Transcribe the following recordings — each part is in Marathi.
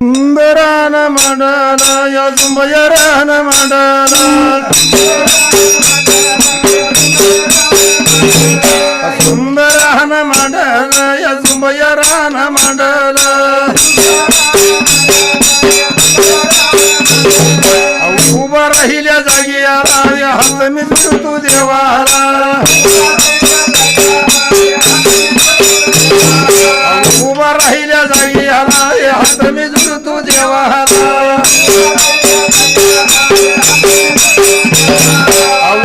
सुंदरान मंडल या सुंबयरान मंडल सुंदरान मंडल या देवाला उभा राहिल्या जागी आला हात मी तू देवाला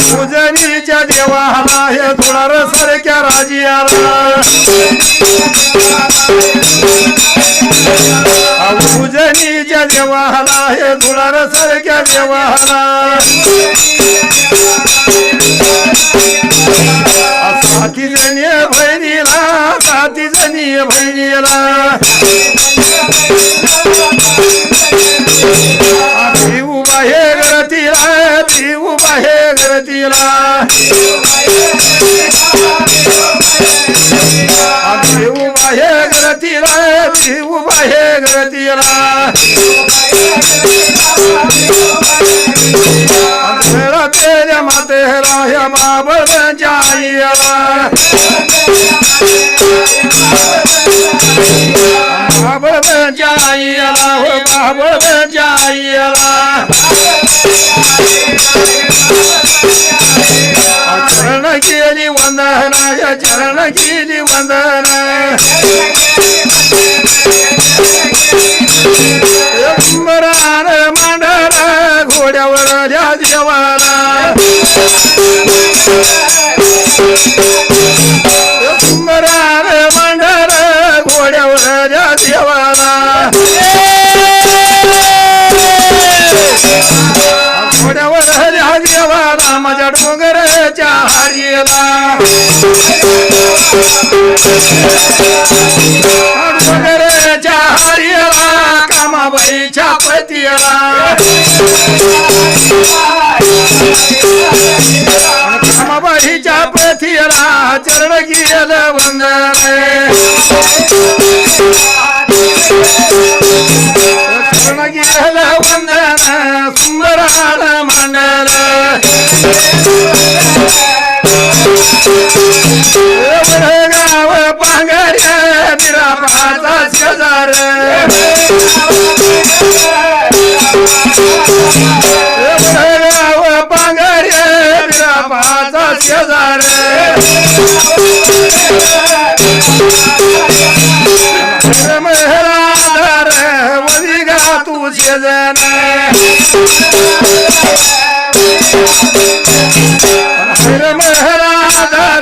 पूजनीच्या देवाला हे धुळार सारख्या आला उजनीच्या देवाला हे धुळार सारख्या देवाला. जणी बहिणीला उभा हे गरतीला ती उभा हे गरतीला आम्ही उभा हे गरतीला ती उभा हे गरतीला अंधेरा तेऱ्या मातेला ह्या बाबळच्या आईला. बाबळच्या आईला हो बाबळच्या आईला चरण केली वंदना या चरण केली वंदना घोड्यावर द्या देवाला डोंगरच्या हारीला कामाबाईच्या पतीला. कामाबाईच्या पतीला चरण गेलं वंदन गाव पांगऱ्या बिरापाचा शेजार. गाव पांगऱ्या बिरापाचा शेजार. राधार वदिगा तू शेजन. राधार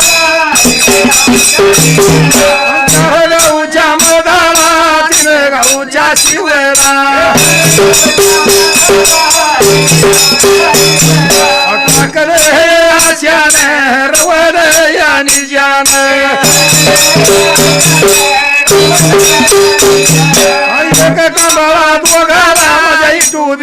गाऊच्या मधाला तिने गाऊच्या शिवला चार आशाने कमळा दोघाला माझ्या इटू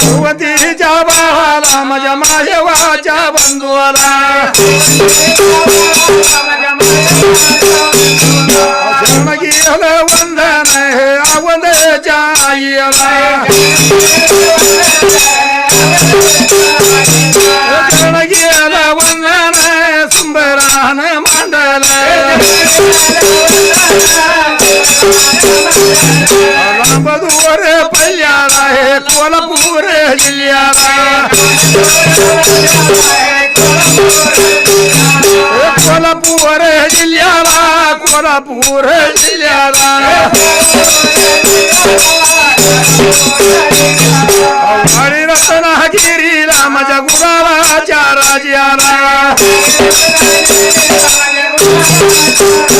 सुवतीच्या बाळाला माझ्या मायवाच्या बंधुवाला शरण गेलं वंदन हे आवंदच्या आईला. शरण गेलं वंदन सुंदरान मांडला. लांबदूर पल्ल्याला हे कोल्हापूर जिल्ह्याला. कोल्हापूर जिल्ह्याला कोल्हापूर जिल्ह्याला. आणि रत्नागिरीला माझ्या गुराच्या राजाला दुती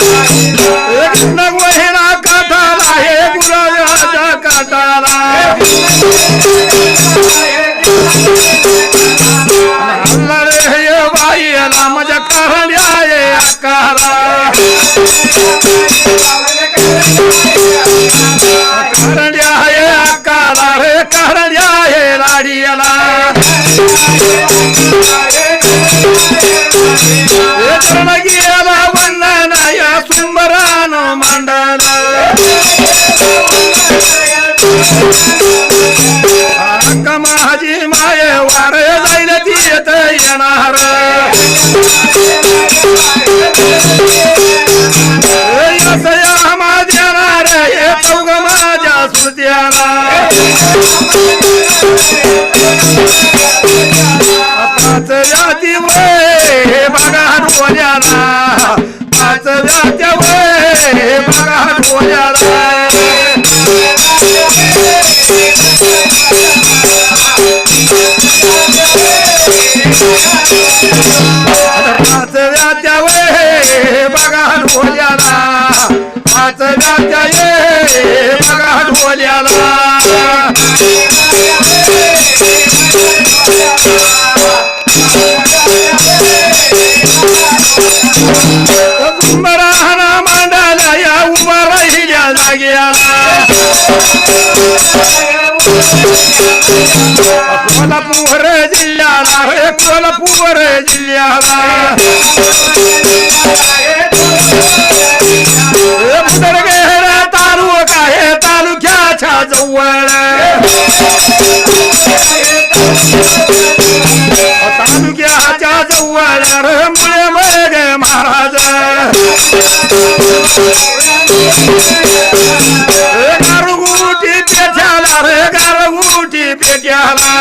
अंक माझी माय वार जाईल ती येत येणार. यसया माझ्या येणार हे चौग माझ्या स्मृत्याला पाच जाती वय बघा डोळ्याला पाच जात्या पाच जात्या वय बघा डोळ्याला पाच जात्या ये बघा तालुक्याच्या जवळ रे मुळे मग महाराज. गारगुटी पेट्याला रे गारगुटी पेट्याला.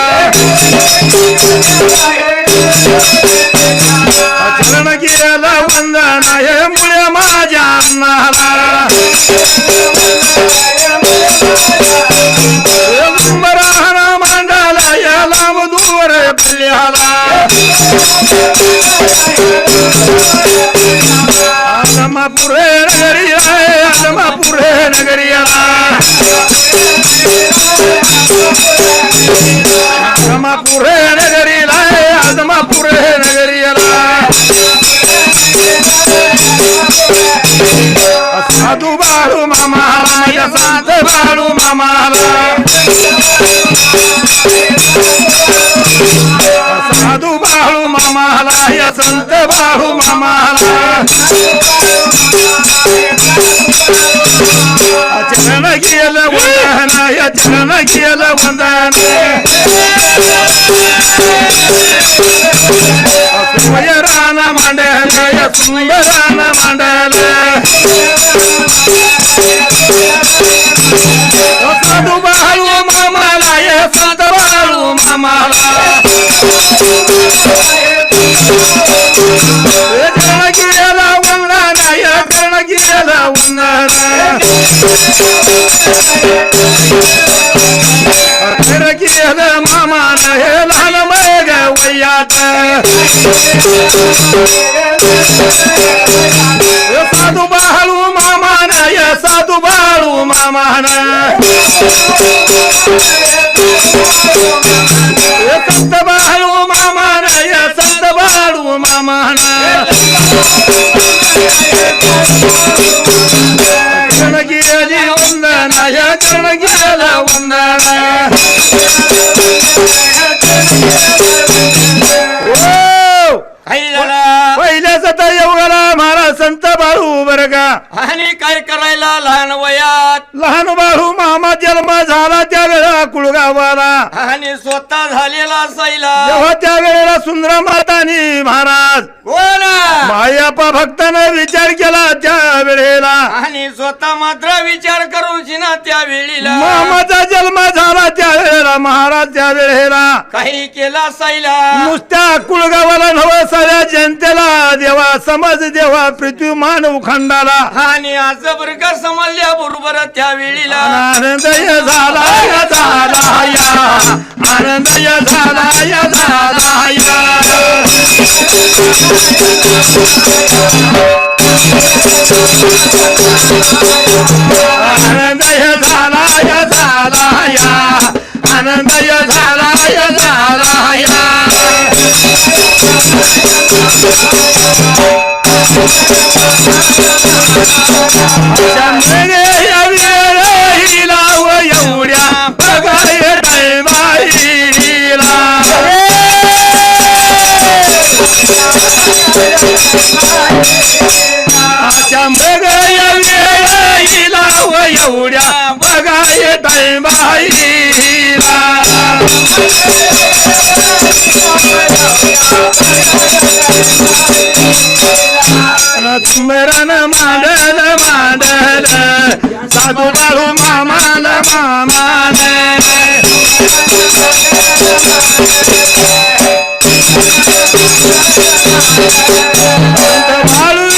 साधू बाळू मामाला या संत बाळू मामाला चरण गेलं वंदन या चरण गेलं वंदन सुंदराना मांडल या सुंदराना मांडल. चरण गेलं वंदन या चरण गेलं वंदन कर गेलं मामान हे लहान मग ಕಣಗಿಯಲಿ ಒಂದನ ಯ ಕಣಗಿಯಲ महाराज संत बाळू बर का. आणि काय करायला लहान वया? वयात लहान बाळू मामा जन्म झाला त्या वेळेला कुळगावाला आणि स्वतः झालेला सैला जेव्हा त्या वेळेला सुंदर मातानी महाराज कोण? मायापा भक्तानं विचार केला त्या वेळेला आणि स्वतः मात्र विचार करून शिना त्या वेळीला मामाचा जन्म झाला त्या वेळेला महाराज त्या वेळेला काही केला सैला नुसत्या कुळगावाला नव साऱ्या जनतेला देवा समज देवा पृथ्वीमान उखंडाला आणि आज वर्ग समजल्या बरोबर त्या वेळीला आनंदय झाला या झाला या. आनंदय झाला या झाला या. आनंदय झाला या झाला या. आनंदय झाला या झाला या एवढ्या बघाय बाईला स्मरण मांडल मांडल. साधू बाळू मामान मामान बाळू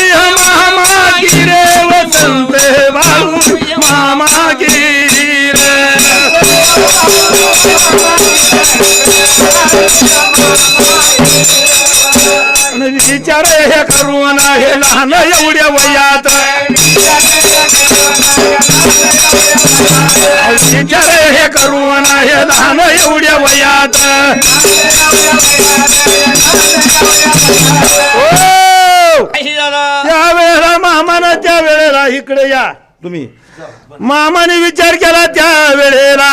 या मामा गिरे वसंत बाळू मामा गिरे। विचार हे करून हे लहान एवढ्या वयात। विचार हे करून हे लहान एवढ्या वयात। ओ काही झाला त्या वेळेला मामानं त्या वेळेला इकडे या. तुम्ही. मामाने विचार केला त्या वेळेला.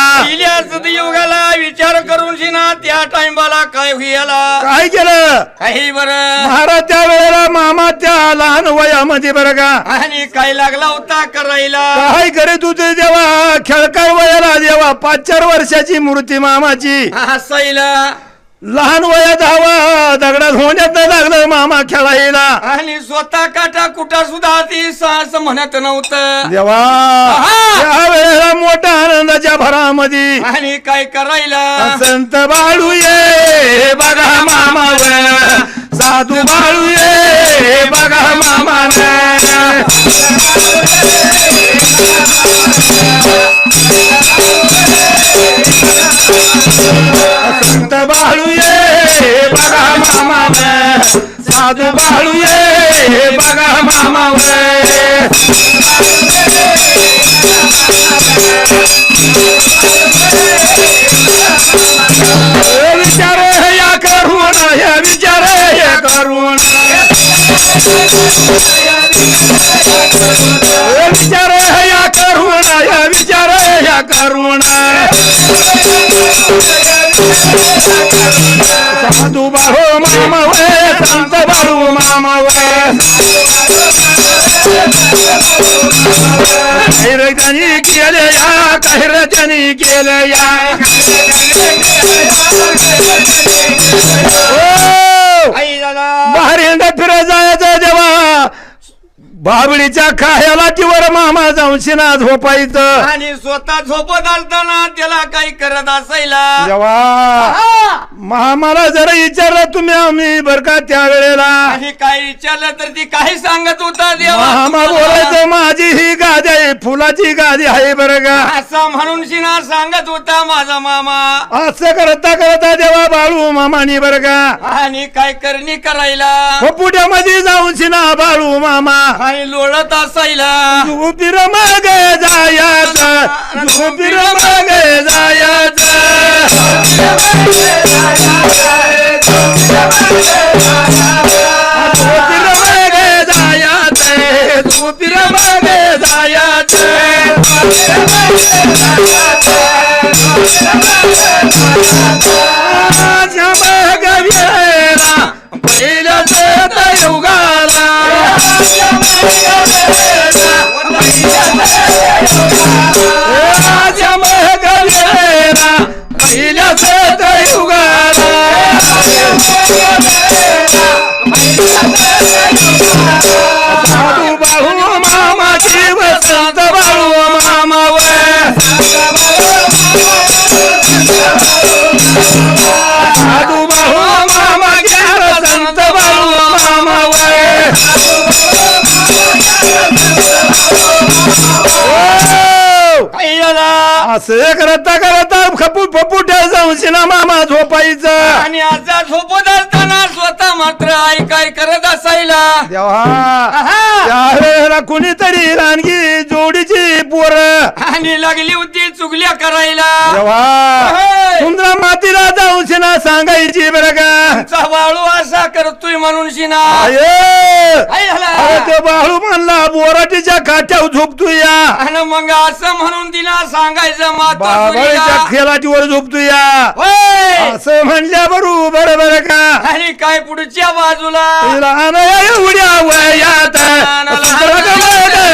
युगाला विचार करून शिना त्या टाइमाला काय व्हायला काय केलं? काही बर. महाराज त्या वेळेला मामा त्या लहान वयामध्ये बरं का? आणि काय लागला होता करायला? काय करीत होते देवा? खेळकार वयाला देवा. पाच चार वर्षाची मूर्ती मामाची. हसायला लहान वयात हवा दगडात होण्यात लागलं मामा खेळायला. आणि स्वतः काटा कुठा सुद्धा ती साहस म्हणत नव्हतं. देवा आहा! त्या वेळेला मोठ्या आनंदाच्या भरामध्ये आणि काय करायला? संत बाळू ये बघा मामाव साधू बाळू ये बघा मामान. संत बाळूये बघा मामाव. साधू बाळूये बघा मामाव. विचार या करून या विचार या करून विचार साधू बाळू मामा वय संत बाळू मामा वय कैरत्यानी केले या कैरत्यानी केले या ओ! आई झाला बाहेर हिंडा फिरत जायचं देवा बाबळीच्या खायाला तिवर मामा जाऊन शिना झोपायचं. आणि स्वतः झोपत असताना त्याला काही करत असायला. देवा मामाला जरा विचारलं तुम्ही आम्ही बर का त्या वेळेला? आणि काही विचारलं तर ती काही सांगत होता देवा. मामा तुम्हाला. बोलायचं माझी ही गादी आहे फुलाची गादी आहे बरं का? असं म्हणून शिना सांगत होता माझा मामा. असं करता करता देवा बाळू मामानी बरं का? आणि काय करणी करायला? पुढ्यामध्ये जाऊन शिना बाळू मामा. आणि लोळत असायला. झोपीर माग जायाचं झोपीर माग जायाचं. झोपीर माग जायाचं झोपीर माग जायाचं. माझ्या सिना मामा झोपायचं आणि आजा झोपत असताना स्वतः मात्र आई काय करत असायला देवा आहा. त्यावेळेला कुणीतरी रानगी पोर आणि लागली होती चुगल्या करायला. सुंदर मातीला जाऊन सिना सांगायची बरं का? बाळू असा करतोय म्हणून शिना. आय! काय झालं अरे तो बाळू म्हणला बोराटीच्या काट्यावर झोपतो या. आणि मग असं म्हणून तिला सांगायचं माता बाबाच्या सुनीला. खेळाची वर झोपतो या. असं म्हणल्या बरोबर बरं का? आणि काय पुढच्या बाजूला? अनया एवढ्या वयात.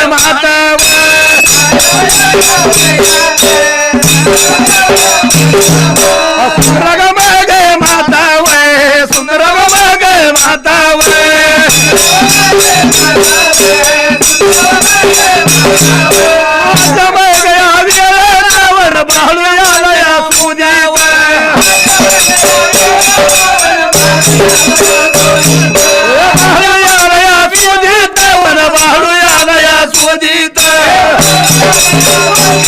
माता. सुंदर मग माता वय सुंदर मग माता वय बाळू याला या मार्गाला लागल्या आणि कोण या जायाच्या हुडकयाला जायाच्या राम दूर पल्ल्याला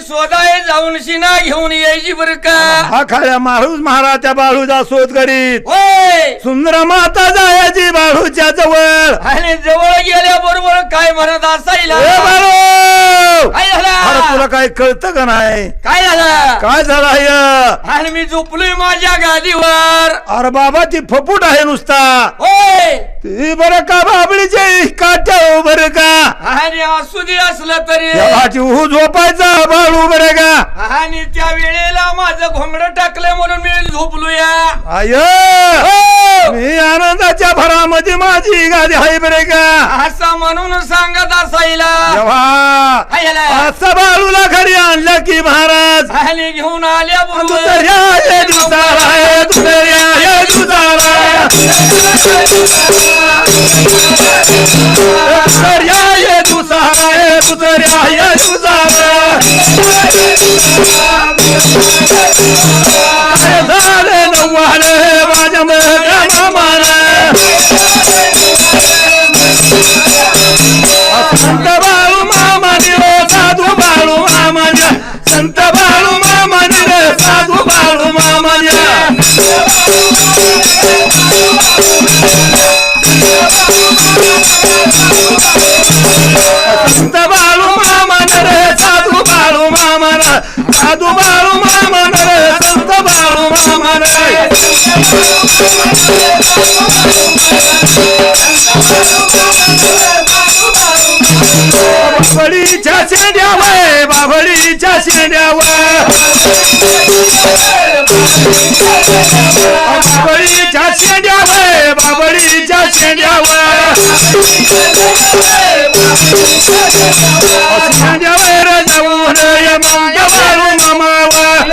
स्वतः जाऊन शिना घेऊन यायची बर का? हा खाल्या माळूस महाराज त्या बाळूचा शोध करीत. होय! सुंदर माता जायची बाळूच्या जवळ. आणि जवळ गेल्याबरोबर काय म्हणत असायला ए बाळू काय अरे झालं तुला काय कळतं का नाही? काय झालं? काय झालं आहे? आणि मी झोपलोय माझ्या गादीवर. अरे बाबा ती फपूट आहे नुसता. होय. ती बरं का बाबळीचे काट्या बरं का? आणि असू दे असलं तरी. देवाची उहू झोपायचा बाळू बरं का? आणि त्या वेळेला माझं घोंगड टाकलं म्हणून मी झोपलोया. आय! हो. मी आनंदाच्या भरामध्ये माझी गादी आहे बरे का? असं म्हणून सांगत असायला. जेव्हा? असं बाळूला घरी आणलं की महाराज. आणि घेऊन आल्या बरोबर. दुसऱ्या हे दिवसाला हे दुसऱ्या हे दिवसाला दुसऱ्या हे दिवसाला हे दुसऱ्या हे दिवसाला संत बाळू मामान रे साधू बाळू मामान साधू बाळू मामान रे संत बाळू मामान बाबळीच्या शेंड्यावर बाबळीच्या शेंड्यावर. शेंड्यावर जाऊन मांडवार मामावर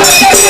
Thank you.